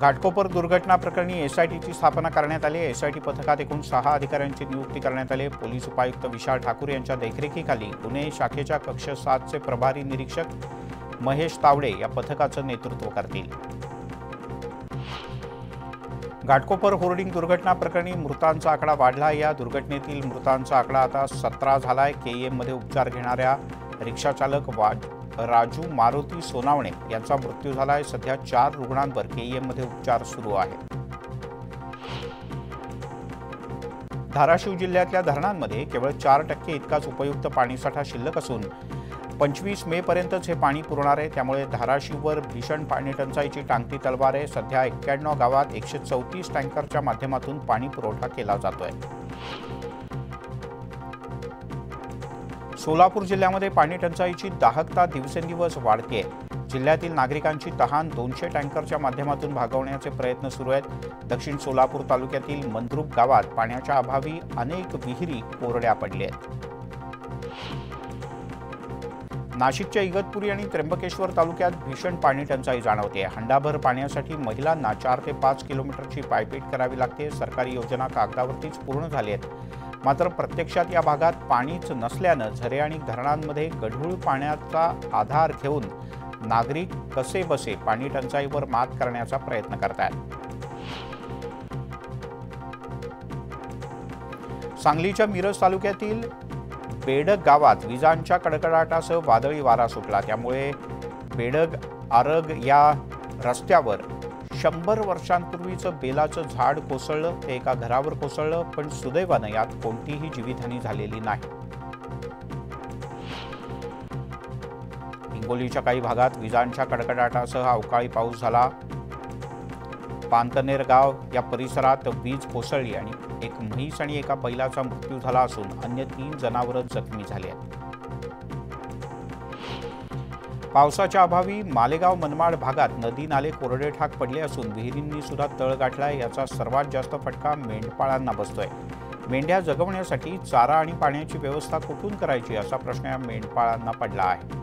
घाटकोपर दुर्घटना प्रकरणी एसआयटीची स्थापना करण्यात आली. एसआयटी पथकात एकूण सहा अधिकाऱ्यांची नियुक्ती करण्यात आली. पोलीस उपायुक्त विशाल ठाकूर यांच्या देखरेखीखाली पुणे शाखेच्या कक्ष सातचे प्रभारी निरीक्षक महेश तावडे या पथकाचं नेतृत्व करतील. घाटकोपर होर्डिंग दुर्घटना प्रकरणी मृतांचा आकडा वाढला. या दुर्घटनेतील मृतांचा आकडा आता सतरा झालाय. केईएममध्ये उपचार घेणाऱ्या रिक्षाचालक वाट राजू मारुती सोनावणे यांचा मृत्यू झाला आहे सध्या चार रुग्णांवर केईएममध्ये उपचार सुरू आहेत. धाराशिव जिल्ह्यातल्या धरणांमध्ये केवळ चार टक्के इतकाच उपयुक्त पाणीसाठा शिल्लक असून पंचवीस मे पर्यंतच हे पाणी पुरणार आहे. त्यामुळे धाराशिववर भीषण पाणी टंचाईची टांगती तलवार आहे. सध्या एक्क्याण्णव गावात एकशे चौतीस टँकरच्या माध्यमातून पाणी पुरवठा केला जातोय. सोलापूर जिल्ह्यामध्ये पाणी टंचाईची दाहकता दिवसेंदिवस वाढते जिल्ह्यातील नागरिकांची तहान दोनशे टँकरच्या माध्यमातून भागवण्याचे प्रयत्न सुरू आहेत. दक्षिण सोलापूर तालुक्यातील मंद्रुप गावात पाण्याच्या अभावी अनेक विहिरी कोरड्या पडल्या आहेत. नाशिकच्या इगतपुरी आणि त्र्यंबकेश्वर तालुक्यात भीषण पाणी टंचाई जाणवते हंडाभर पाण्यासाठी महिलांना चार ते पाच किलोमीटरची पायपीट करावी लागते. सरकारी योजना कागदावरतीच पूर्ण झाली आहेत. मात्र प्रत्यक्षात या भागात पाणीच नसल्यानं झरे आणि धरणांमध्ये गढूळ पाण्याचा आधार घेऊन नागरिक कसे बसे पाणी टंचाईवर मात करण्याचा प्रयत्न करतात सांगलीच्या मिरज तालुक्यातील बेडग गावात विजांच्या कडकडाटासह वादळी वारा सुटला. त्यामुळे बेडग आरग या रस्त्यावर. शंभर वर्षांपूर्वीचं बेलाचं झाड कोसळलं ते एका घरावर कोसळलं पण सुदैवानं यात कोणतीही जीवितहानी झालेली नाही. हिंगोलीच्या काही भागात विजांच्या कडकडाटासह अवकाळी पाऊस झाला. पांतनेर गाव या परिसरात वीज कोसळली आणि एक म्हैस आणि एका बैलाचा मृत्यू झाला असून अन्य तीन जनावरं जखमी झाली आहेत. पावसाच्या अभावी मालेगाव मनमाड भागात नदी नाले कोरडे ठाक पडले असून विहिरींनी सुद्धा तळ गाठलाय याचा सर्वात जास्त फटका मेंढपाळांना बसतोय. मेंढ्या जगवण्यासाठी चारा आणि पाण्याची व्यवस्था कुठून करायची असा प्रश्न या मेंढपाळांना पडला आहे.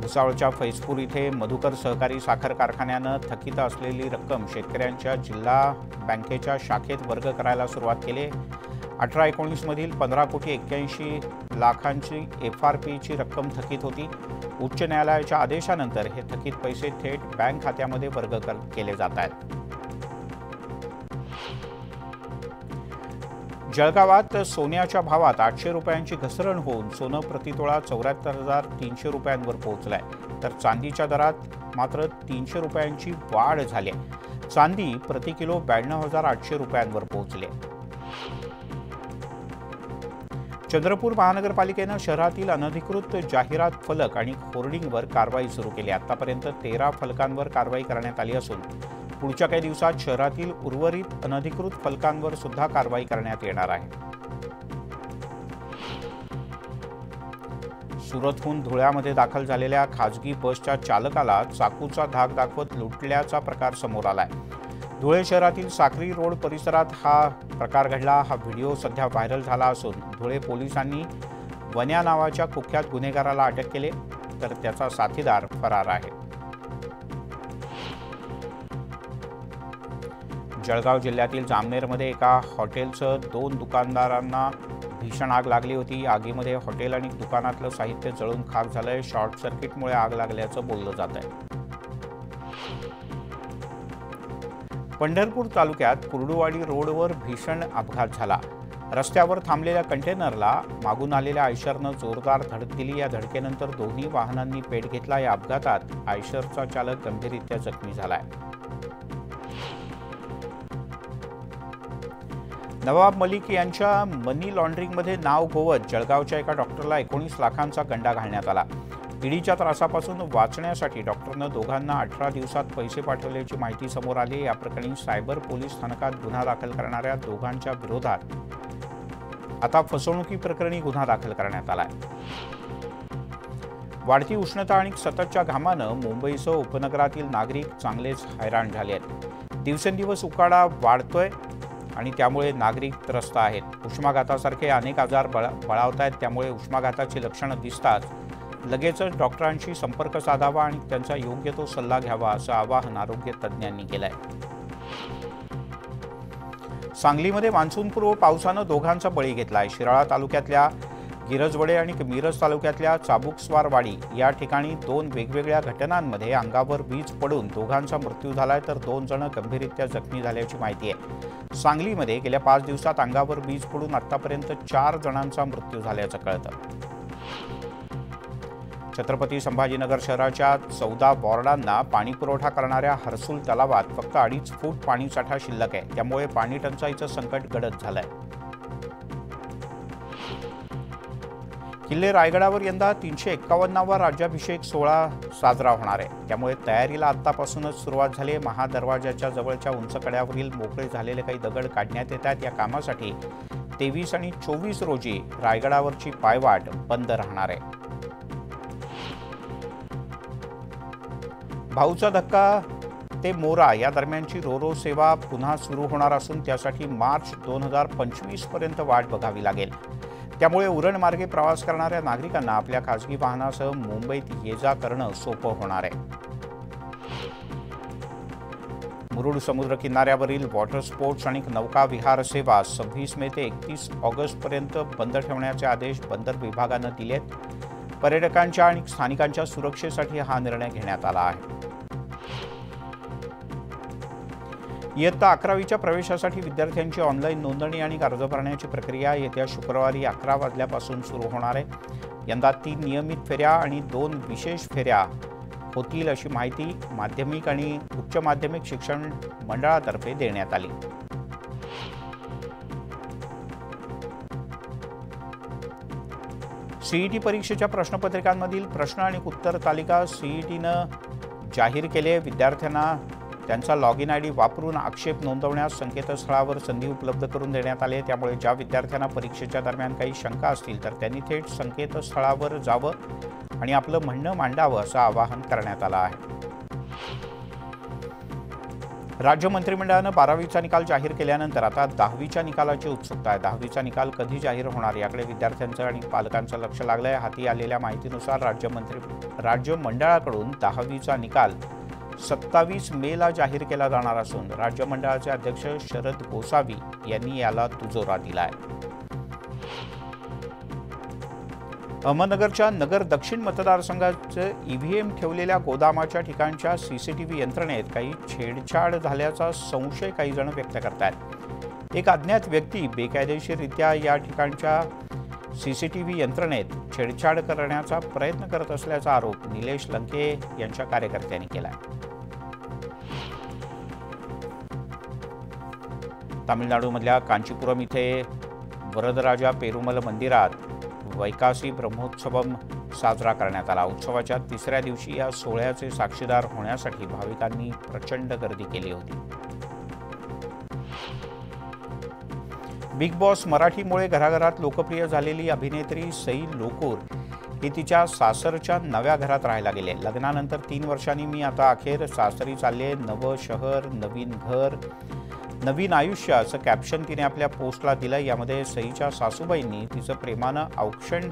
भुसावळच्या फैजपूर इथे मधुकर सहकारी साखर कारखान्यानं थकीत असलेली रक्कम शेतकऱ्यांच्या जिल्हा बँकेच्या शाखेत वर्ग करायला सुरुवात केली. अठरा एकोणीसमधील पंधरा कोटी एक्क्याऐंशी लाखांची एफ आर पीची रक्कम थकीत होती. उच्च न्यायालयाच्या आदेशानंतर हे थकीत पैसे थेट बँक खात्यामध्ये वर्ग कर केले जात आहेत. जळगावात सोन्याच्या भावात आठशे रुपयांची घसरण होऊन सोनं प्रतितोळा चौऱ्याहत्तर हजार तीनशे रुपयांवर पोहोचलाय. तर चांदीच्या दरात मात्र तीनशे रुपयांची वाढ झाली आहे चांदी प्रति किलो ब्याण्णव हजार आठशे रुपयांवर पोहोचली चंद्रपूर महानगरपालिकेनं शहरातील अनधिकृत जाहिरात फलक आणि होर्डिंगवर कारवाई सुरू केली. आतापर्यंत तेरा फलकांवर कारवाई करण्यात आली असून पुढच्या काही दिवसात शहरातील उर्वरित अनधिकृत फलकांवर सुद्धा कारवाई करण्यात येणार आहे. सुरतहून धुळ्यामध्ये दाखल झालेल्या खाजगी बसच्या चालकाला चाकूचा धाक दाखवत लुटल्याचा प्रकार समोर आलाय. धुळे शहरातील साक्री रोड परिसरात हा प्रकार घडला. हा व्हिडिओ सध्या व्हायरल झाला असून धुळे पोलिसांनी वन्या नावाच्या कुख्यात गुन्हेगाराला अटक केले तर त्याचा साथीदार फरार आहे. जळगाव जिल्ह्यातील जामनेरमध्ये एका हॉटेलचं दोन दुकानदारांना भीषण आग लागली होती. आगीमध्ये हॉटेल आणि दुकानातलं साहित्य जळून खाक झालंय. शॉर्ट सर्किटमुळे आग लागल्याचं बोललं जात आहे पंढरपूर तालुक्यात कुर्डुवाडी रोडवर भीषण अपघात झाला. रस्त्यावर थांबलेल्या कंटेनरला मागून आलेल्या आयशरनं जोरदार धडक दिली. या धडकेनंतर दोन्ही वाहनांनी पेट घेतला. या अपघातात आयशरचा चालक गंभीररित्या जखमी झालाय. नवाब मलिक यांच्या मनी लॉन्ड्रिंगमध्ये नाव गोवत जळगावच्या एका डॉक्टरला एकोणीस लाखांचा गंडा घालण्यात आला. ईडीच्या त्रासापासून वाचण्यासाठी डॉक्टरनं दोघांना अठरा दिवसात पैसे पाठवल्याची माहिती समोर आली. या प्रकरणी सायबर पोलीस स्थानकात गुन्हा दाखल करणाऱ्या दोघांच्या विरोधात आता फसवणुकी प्रकरणी गुन्हा दाखल करण्यात आलाय. वाढती उष्णता आणि सततच्या घामानं मुंबईसह उपनगरातील नागरिक चांगलेच हैराण झाले आहेत. दिवसेंदिवस उकाडा वाढतोय आणि त्यामुळे नागरिक त्रस्त आहेत. उष्माघातासारखे अनेक आजार बळा बळावत आहेत त्यामुळे उष्माघाताची लक्षणं दिसतात लगेचच डॉक्टरांशी संपर्क साधावा आणि त्यांचा योग्य तो सल्ला घ्यावा असं आवाहन आरोग्य तज्ज्ञांनी केलं आहे सांगलीमध्ये मान्सूनपूर्व पावसानं दोघांचा बळी घेतलाय. शिराळा तालुक्यातल्या गिरजवडे आणि मिरज तालुक्यातल्या चाबुकस्वारवाडी या ठिकाणी दोन वेगवेगळ्या घटनांमध्ये अंगावर वीज पडून दोघांचा मृत्यू झालाय तर दोन जण गंभीररित्या जखमी झाल्याची माहिती आहे. सांगलीमध्ये गेल्या पाच दिवसात अंगावर वीज पडून आतापर्यंत चार जणांचा मृत्यू झाल्याचं कळतं. छत्रपती संभाजीनगर शहराच्या चौदा वॉर्डांना पाणीपुरवठा करणाऱ्या हर्सुल तलावात फक्त अडीच फूट पाणीसाठा शिल्लक आहे. त्यामुळे पाणी टंचाईचं संकट गडद झालंय. किल्ले रायगडावर यंदा तीनशे एक्कावन्नावा राज्याभिषेक सोहळा साजरा होणार आहे. त्यामुळे तयारीला आत्तापासूनच सुरुवात झाली आहे. महादरवाजाच्या जवळच्या उंच कड्यावरील मोकळे झालेले काही दगड काढण्यात येतात या कामासाठी तेवीस आणि चोवीस रोजी रायगडावरची पायवाट बंद राहणार आहे. भाऊचा धक्का ते मोरा या दरम्यानची रोरो सेवा पुन्हा सुरू होणार असून त्यासाठी मार्च दोन हजार पंचवीसपर्यंत वाट बघावी लागेल. त्यामुळे उरण मार्गे प्रवास करणाऱ्या नागरिकांना आपल्या खासगी वाहनासह मुंबईत ये जा करणं सोपं होणार आहे. मुरुड समुद्र किनाऱ्यावरील वॉटर स्पोर्ट्स आणि नौका विहार सेवा सव्वीस मे ते एकतीस ऑगस्टपर्यंत बंद ठेवण्याचे आदेश बंदर विभागानं दिलेत. पर्यटकांच्या आणि स्थानिकांच्या सुरक्षेसाठी हा निर्णय घेण्यात आला आहे. इयत्ता अकरावीच्या प्रवेशासाठी विद्यार्थ्यांची ऑनलाईन नोंदणी आणि अर्ज भरण्याची प्रक्रिया येत्या शुक्रवारी अकरा वाजल्यापासून सुरू होणार आहे. यंदा तीन नियमित फेऱ्या आणि दोन विशेष फेऱ्या होतील अशी माहिती माध्यमिक आणि उच्च माध्यमिक शिक्षण मंडळातर्फे देण्यात आली. सीईटी परीक्षेच्या प्रश्नपत्रिकांमधील प्रश्न आणि उत्तर तालिका सीईटीनं जाहीर केले विद्यार्थ्यांना त्यांचा लॉग इन आय डी वापरून आक्षेप नोंदवण्यास संकेतस्थळावर संधी उपलब्ध करून देण्यात आले त्यामुळे ज्या विद्यार्थ्यांना परीक्षेच्या दरम्यान काही शंका असतील तर त्यांनी थेट संकेतस्थळावर जावं आणि आपलं म्हणणं मांडावं असं आवाहन करण्यात आलं आहे. राज्य मंत्रिमंडळानं बारावीचा निकाल जाहीर केल्यानंतर आता दहावीच्या निकालाची उत्सुकता आहे. दहावीचा निकाल कधी जाहीर होणार याकडे विद्यार्थ्यांचं आणि पालकांचं लक्ष लागलं आहे हाती आलेल्या माहितीनुसार राज्य मंत्री राज्य मंडळाकडून दहावीचा निकाल सत्तावीस मेला जाहीर केला जाणार असून राज्य मंडळाचे अध्यक्ष शरद गोसावी यांनी याला तुजोरा दिला आहे अहमदनगरच्या नगर दक्षिण मतदारसंघाचं ईव्हीएम ठेवलेल्या गोदामाच्या ठिकाणच्या सीसीटीव्ही यंत्रणेत काही छेडछाड झाल्याचा संशय काही जण व्यक्त करतात एक अज्ञात व्यक्ती बेकायदेशीररित्या या ठिकाणच्या सीसीटीव्ही यंत्रणेत छेडछाड करण्याचा प्रयत्न करत असल्याचा आरोप निलेश लंके यांच्या कार्यकर्त्यांनी केला आहे तामिळनाडूमधल्या कांचीपुरम इथे वरदराजा पेरुमल मंदिरात वैकासी ब्रह्मोत्सवम साजरा करण्यात आला. उत्सवाच्या तिसऱ्या दिवशी या सोहळ्याचे साक्षीदार होण्यासाठी भाविकांनी प्रचंड गर्दी केली होती. बिग बॉस मराठीमुळे घराघरात लोकप्रिय झालेली अभिनेत्री सई लोकूर ही तिच्या सासरच्या नव्या घरात राहायला गेले. लग्नानंतर तीन वर्षांनी मी आता अखेर सासरी चालले नवं शहर नवीन घर नवीन आयुष्य असं कॅप्शन तिने आपल्या पोस्टला दिलं यामध्ये सईच्या सासूबाईंनी तिचं प्रेमानं औक्षण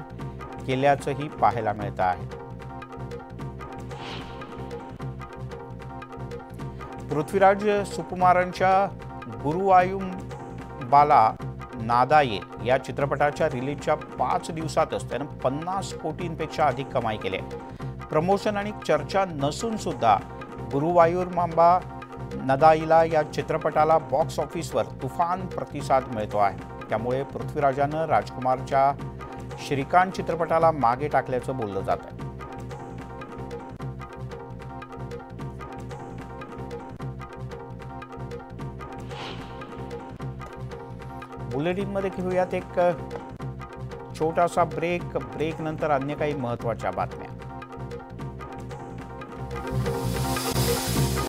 केल्याचंही पाहायला मिळतं आहे. पृथ्वीराज सुकुमारांच्या गुरुवायुबाला नादाये या चित्रपटाच्या रिलीजच्या पाच दिवसातच त्यानं पन्नास कोटींपेक्षा अधिक कमाई केली प्रमोशन आणि चर्चा नसून सुद्धा गुरुवायूर मांबा नदाईला या चित्रपटाला बॉक्स ऑफिसवर तुफान प्रतिसाद मिळतो आहे. त्यामुळे पृथ्वीराजानं राजकुमारच्या श्रीकांत चित्रपटाला मागे टाकल्याचं बोललं जात आहे. बुलेटिनमध्ये घेऊयात एक छोटासा ब्रेक ब्रेक नंतर अन्य काही महत्त्वाच्या बातम्या.